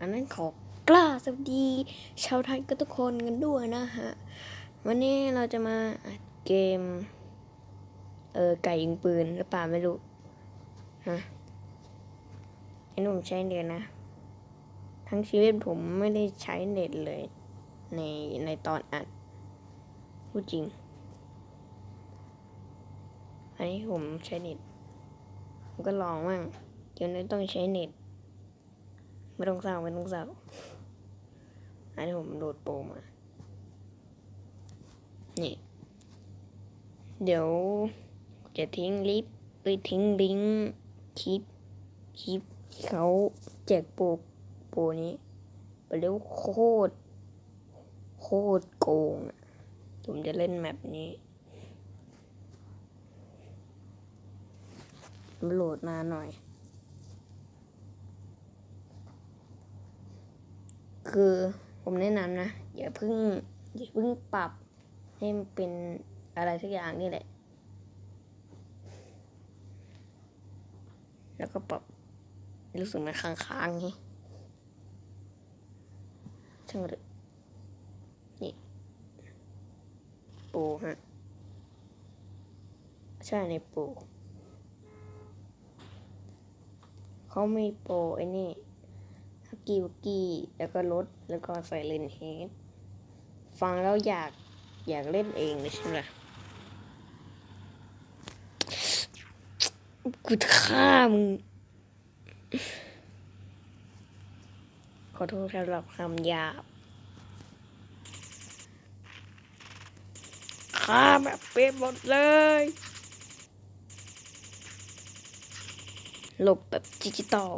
อันนั้นขอกล้าสวัสดี ชาวไทยก็ทุกคนกันด้วยนะฮะ วันนี้เราจะมาอัดเกม เออไก่ยิงปืนหรือเปล่าไม่รู้ ฮะไอ้หนุ่มใช้เน็ตนะ ทั้งชีวิตผมไม่ได้ใช้เน็ตเลย ในในตอนอัดพูดจริง อันนี้ผมใช้เน็ต ผมก็ลองมั่งเดี๋ยวนี้ต้องใช้เน็ต ไม่ต้องเศร้าไม่ต้องเศร้าอันนี้ผมโหลดโปรมา นี่ เดี๋ยวจะทิ้งลิฟไปทิ้งลิงก์คลิปคลิปเขาแจกโปรโปรนี้ไปเรียกว่าโคตร โคตรโกงอะผมจะเล่นแมปนี้โหลดนาหน่อย คือผมแนะนำนะ อย่าเพิ่งอย่าเพิ่งปรับให้มันเป็นอะไรสักอย่างนี่แหละ แล้วก็ปรับรู้สึกมันค้างๆไงช่างมันเถอนี่ปูฮะ ใช่ในปู เขามีโปรไอ้นี่ กกี้วักกี้ แล้วก็รถ แล้วก็ใส่เลนเฮด ฟังแล้วอยากอยากเล่นเองเลยใช่ไหมล่ะกูจะฆ่ามึง ขอโทษสำหรับคำหยาบฆ่าแบบเป๊ะหมดเลยหลบแบบดิจิตอล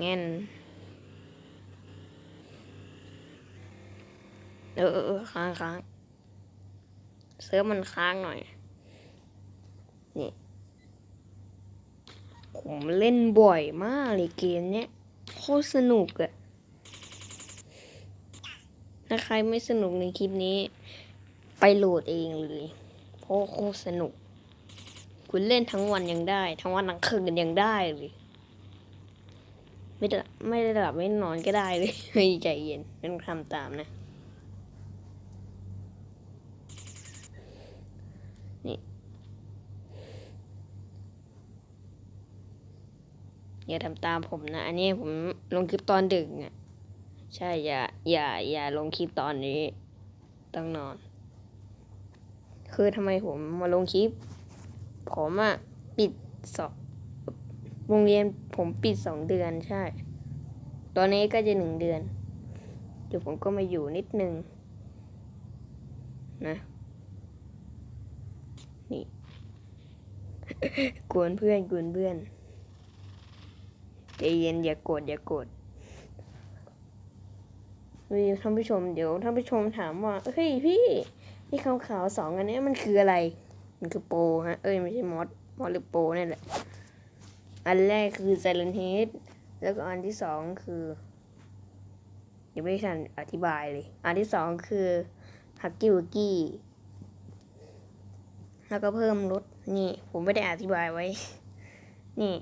เงี้นเออเออเออค้างค้างเซิร์ฟมันค้างหน่อย นี่ ผมเล่นบ่อยมากเลยเกมเนี้ยโคตรสนุกอะถ้าใครไม่สนุกในคลิปนี้ ไปโหลดเองเลย เพราะโคตรสนุก คุณเล่นทั้งวันยังได้ ทั้งวันทั้งคืนยังได้เลย ไม่ได้หลับไม่นอนก็ได้เลยใจเย็นต้องทำตามนะ นี่ อย่าทำตามผมนะ อันนี้ผมลงคลิปตอนดึกอะใช่ อย่า อย่า อย่าลงคลิปตอนนี้ ต้องนอน คือทำไมผมมาลงคลิป ผมอะปิดสองโรงเรียนผมปิดสองเดือนใช่ ตอนนี้ก็จะหนึ่งเดือน เดี๋ยวผมก็มาอยู่นิดนึงนะ นี่ กวนเพื่อนกวนเพื่อนใจเย็นอย่าโกรธอย่าโกรธมีท่านผู้ชมเดี๋ยวท่านผู้ชมถามว่าเฮ้ยพี่นี่ขาวขาวๆสองอันนี้มันคืออะไร มันคือโปฮะ เอ้ยไม่ใช่มอสมอสหรือโปนี่แหละ อันแรกคือ Silent Head แล้วก็อันที่สองคือยังไม่ทันอธิบายเลย อันที่สองคือ Huggy Wuggy แล้วก็เพิ่มรถนี่ ผมไม่ได้อธิบายไว้ นี่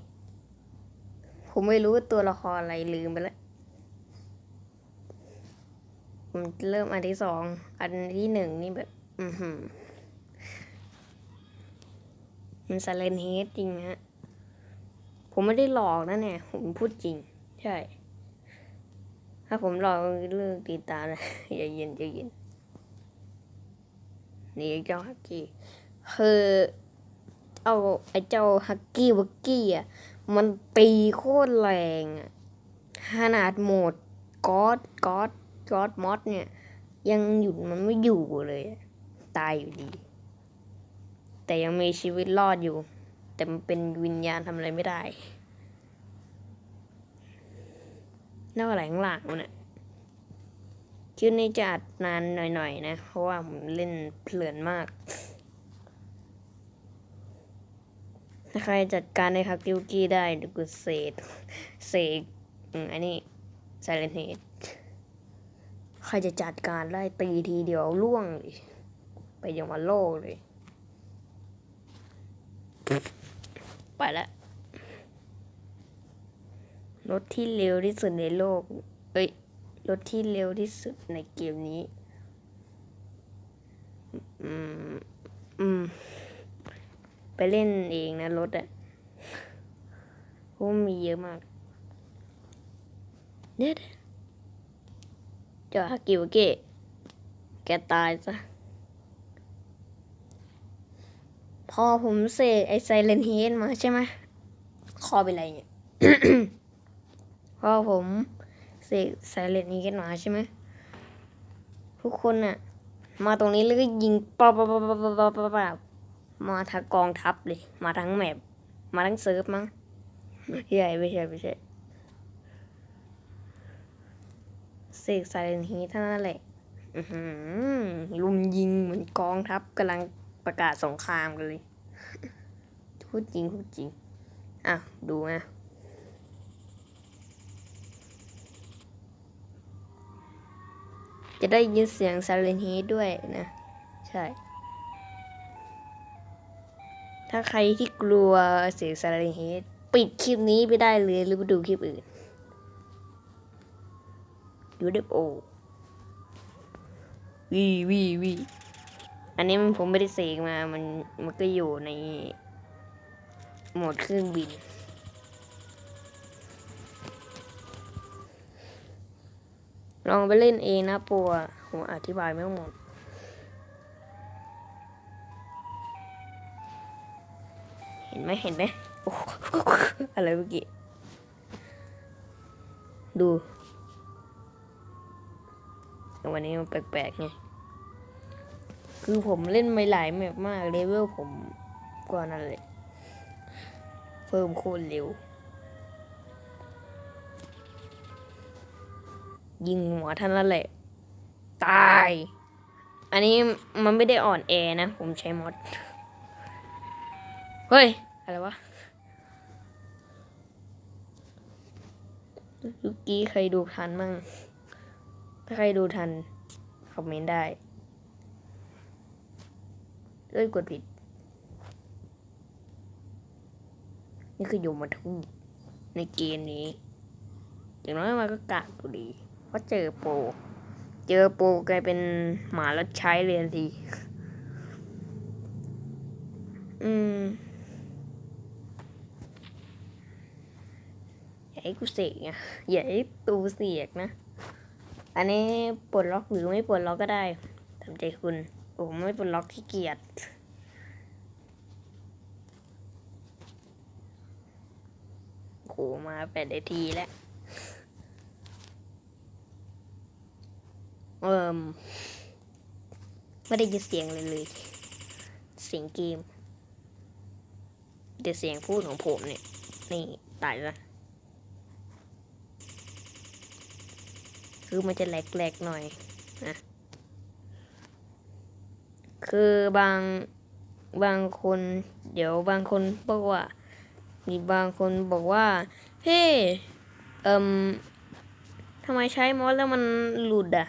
ผมไม่รู้ตัวละครอะไรลืมไปแล้วผมเริ่มอันที่สองอันที่หนึ่งนี่แบบ อือหือมันซาเลนเฮดจริงฮะ ผมไม่ได้หลอกนะเนี่ย ผมพูดจริง ใช่ ถ้าผมหลอกก็เลิกติดตามนะอย่าเย็นอย่าเย็นนี่เจ้าฮักกี้คือเอาไอ้เจ้าฮักกี้วักกี้อะมันตีโคตรแรงอะขนาดโหมดก๊อดก๊อดก๊อดมอสเนี่ย ยังหยุดมันไม่อยู่เลยอะตายอยู่ดี แต่ยังมีชีวิตรอดอยู่ แต่มันเป็นวิญญาณทำอะไรไม่ได้นอกอะไรข้างหลังมันอะคลิปนี้จะอัดนานหน่อยๆนะ เพราะว่าผมเล่นเพลินมาก ถ้าใครจัดการในฮักกิวกี้ได้ดี๋ยวกูเสกเสกอันนี้ไซเลนเฮดใครจะจัดการได้ตีทีเดียวล่วงเลย ไปยังมาโลกเลย ไปแล้วรถที่เร็วที่สุดในโลก เอ้ย รถที่เร็วที่สุดในเกมนี้ อืม อืม ไปเล่นเองนะรถอะพราะมันมีเยอะมากเนี่ยเจ้าฮากิวเกะแกตายซะ พ อผมเสกไอไซเลนเฮดมาใช่ไหมคอเป็นไรเนี่ยพอผมเสกไซเลนเฮดมาใช่ไหมทุกคนน่ะมาตรงนี้แล้วก็ยิงป๊อปป๊อปป๊อปป๊อปป๊อปป๊อปป๊อปมาทั้งกองทัพเลย มาทั้งแมปมาทั้งเซิร์ฟมั้งใหญ่ไม่ใช่ไม่ใช่เสกไซเลนเฮดเท่านั้นแหละลุมยิงเหมือนกองทัพกำลังประกาศสงครามกันเลย พูดจริงพูดจริง อะ ดูนะจะได้ยินเสียง Silent Heat ด้วยนะ ใช่ ถ้าใครที่กลัวเสียง Silent Heat ปิดคลิปนี้ไปได้เลยหรือไปดูคลิปอื่นดูได้โอวีวีวีอันนี้มันผมไม่ได้เสกมา มันมันก็อยู่ใน โหมดเครื่องบิน ลองไปเล่นเองนะปัวผมอธิบายไม่หมดเห็นไหมเห็นไหมอะไรเมื่อกี้ ดู วันนี้มันแปลกๆไง คือผมเล่นไม่หลายแมปมากเลเวลผมกว่านั้นเลย เพิ่มโคตรเร็ว ยิงหัวท่านละแหละ ตาย อันนี้มันไม่ได้อ่อนแอนะ ผมใช้มอด เฮ้ย อะไรวะเมื่อกี้ใครดูทันมั่ง ถ้าใครดูทัน คอมเมนต์ได้เอ้ยกดผิด นี่คือโยมทูตในเกมนี้ อย่างน้อยมันก็กากอยู่ดีเพราะเจอโปรเจอโปรกลายเป็นหมาแล้วใช้เลยนทีอืมอย่าให้กูเสกนะอย่าให้ตูเสียกนะ อันนี้ปลดล็อกหรือไม่ปลดล็อกก็ได้ตามใจคุณ ผมไม่ปลดล็อกขี้เกียจ โหมาแปดนาทีแล้ว เอิมไม่ได้ยินเสียงเลยเลย เสียงเกมแต่เสียงพูดของผมเนี่ย นี่ตายละคือมันจะแหลกๆหน่อยนะคือบางบางคน เดี๋ยวบางคนบอกว่า มีบางคนบอกว่าเฮ้เอิมทำไมใช้มอสแล้วมันหลุดอะ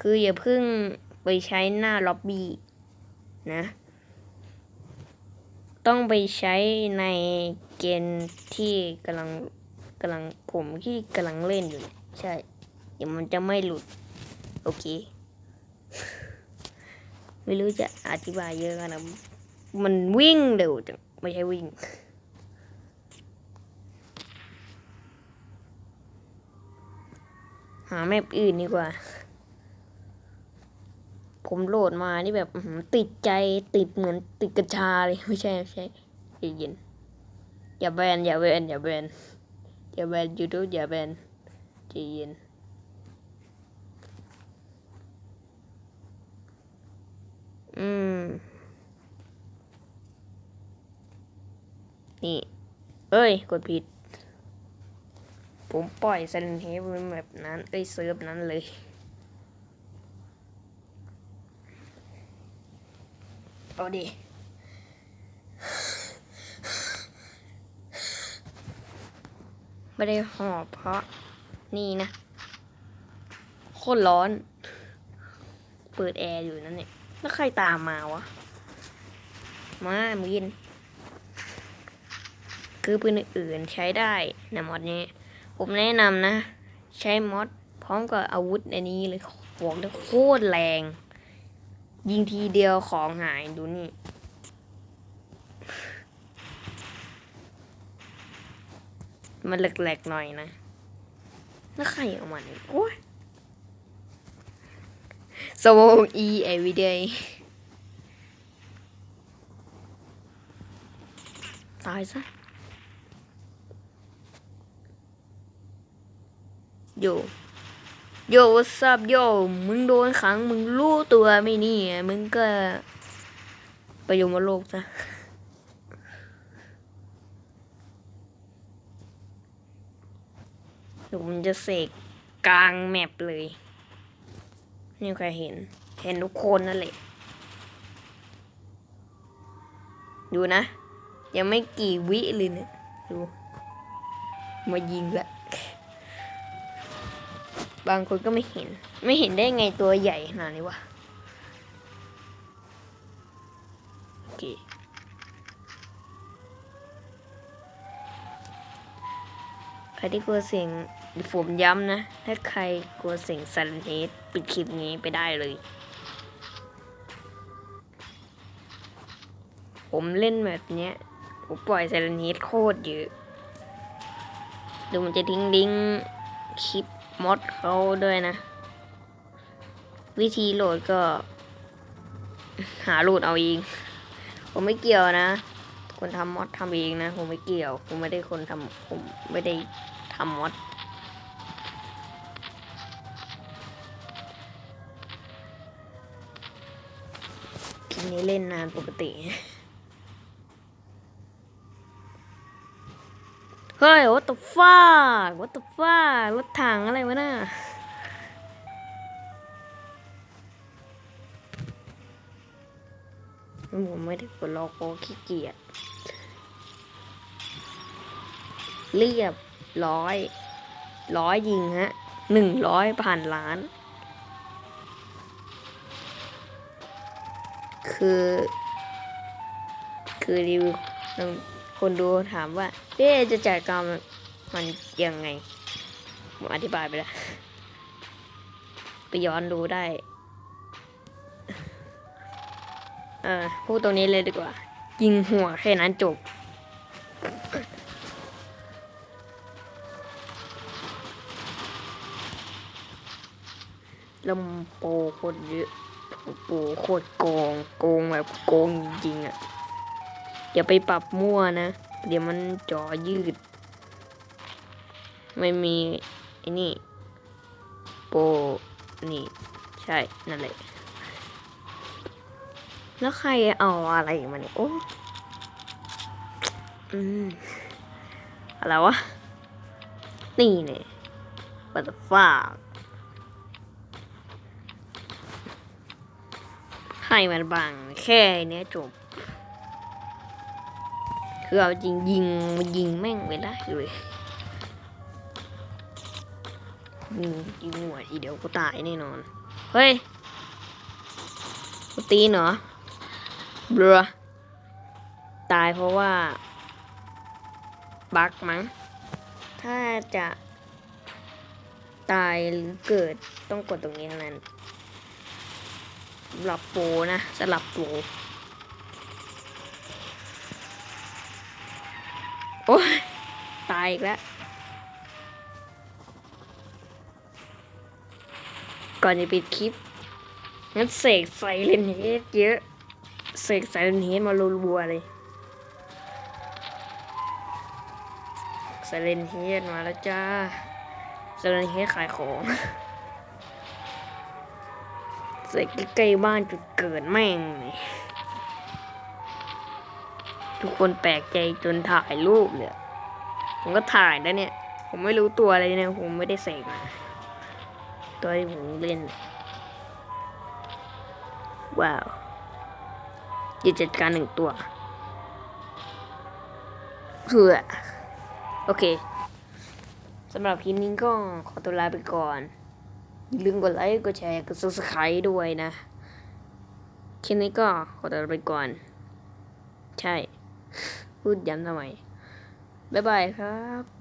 คืออย่าเพิ่งไปใช้หน้าล็อบบี้นะ ต้องไปใช้ในเกมที่กำลังกำลังผมที่กำลังเล่นอยู่ ใช่ เดี๋ยวมันจะไม่หลุด โอเค ไม่รู้จะอธิบายเยอะนาดมันวิ่งเร็วจัง ไม่ใช่วิ่ง หาแมปอื่นดีกว่า ผมโหลดมานี่แบบติดใจติดเหมือนติดกัญชาเลยไม่ใช่ไม่ใช่ใจเย็นอย่าแบนอย่าแบนอย่าแบนอย่าแบนยูทูบอย่าแบนใจเย็นอืม นี่ เอ้ย กดผิด ผมปล่อยเซนเฮฟเป็นแบบนั้นเอ้เซิร์ฟนั้นเลย เอาดิไม่ได้หอบเพราะนี่นะ โคตรร้อน เปิดแอร์อยู่นั่นเนี่ยแล้วใครตามมาวะ มามีนคือปืนอื่นใช้ได้นะมอดนี้ ผมแนะนำนะ ใช้มอดพร้อมกับอาวุธอันนี้เลยบอกได้โคตรแรง ยิงทีเดียวของหายดูนี่ มันแหลกๆหน่อยนะแล้วใครเอามาเนี่ยโอ้ยสมอง e everyday ตายซะ โย โย what's up โย มึงโดนขัง มึงรู้ตัวไม่นี่ยมึงก็ ไปอยู่มาโลกซะเดี๋ยวผมจะเสกกลางแมปเลย นี่ใครเห็น เห็นทุกคนนั่นแหละ ดูนะ ยังไม่กี่วิเลยเนี่ยดู มายิงละ บางคนก็ไม่เห็น ไม่เห็นได้ไงตัวใหญ่ขนาดนี้วะโอเคใครที่กลัวเสียงผมย้ำนะ ถ้าใครกลัวเสียงซันเฮดปิดคลิปนี้ไปได้เลย ผมเล่นแบบเนี้ยผมปล่อยไซเลนเฮดโคตรเยอะเดี๋ยวมันจะทิ้งลิงก์คลิป มอดเขาด้วยนะ วิธีโหลดก็ หาโหลดเอาเอง ผมไม่เกี่ยวนะ คนทำมอดทำเองนะ ผมไม่เกี่ยว ผมไม่ได้คนทำผมไม่ได้ทำมอดทีนี้เล่นนานปกติ เฮ้ย what the fuck what the fuck รถถังอะไรวะน่ะผมไม่ได้กดล็อกโอขี้เกียจเรียบร้อย ร้อยยิงฮะหนึ่งร้อยผ่านล้าน คือ คือรีวิว คนดูถามว่าเอ๊จะจ่ายกรรมันยังไง ผมอธิบายไปแล้ว ไปย้อนดูได้ เออพูดตรงนี้เลยดีกว่า ยิงหัวแค่นั้นจบ ลำโปโคตรเยอะโอ้โคตรโกง โกงแบบโกงจริงอะ่ะ อย่าไปปรับมั่วนะ เดี๋ยวมันจอยืด ไม่มีไอ้นี่ โปนี่ ใช่ นั่นแหละ แล้วใครเอาอะไรมาเนี่ย โอ้อืมอะไรวะ นี่เนี่ย what the fuck ให้มันบังแค่เนี้ยจบ คือเอาจริงยิงยิงแม่งไม่ได้เลยยิงยิงหัวทีเดียวกูตายแน่นอน เฮ้ยกูตีเหรอเบลอตายเพราะว่า บั๊กมั้ง ถ้าจะ ตายหรือเกิดต้องกดตรงนี้เท่านั้นหรับโปนะสำหรับโป ตายอีกแล้ว ก่อนจะปิดคลิปงั้นเสกใส่เลนเฮดเยอะ เสกใส่เลนเฮดมารัวๆเลยใส่เลนเฮดมาแล้วจ้าใส่เลนเฮดขายของใส่ใกล้ๆบ้านจุดเกิดแม่ง ทุกคนแปลกใจจนถ่ายรูปเนี่ย ผมก็ถ่ายแล้วเนี่ย ผมไม่รู้ตัวอะไรเนี่ย ผมไม่ได้เสกมาตัวที่ผมเล่น ว้าวจะจัดการหนึ่งตัวเพื่อโอเคสำหรับคลิปนี้ก็ขอตัวลาไปก่อน อย่าลืมกดไลค์กดแชร์กด subscribe ด้วยนะคลิปนี้ก็ขอตัวลาไปก่อน ใช่ พูดย้ำทำไม บ๊ายบายครับ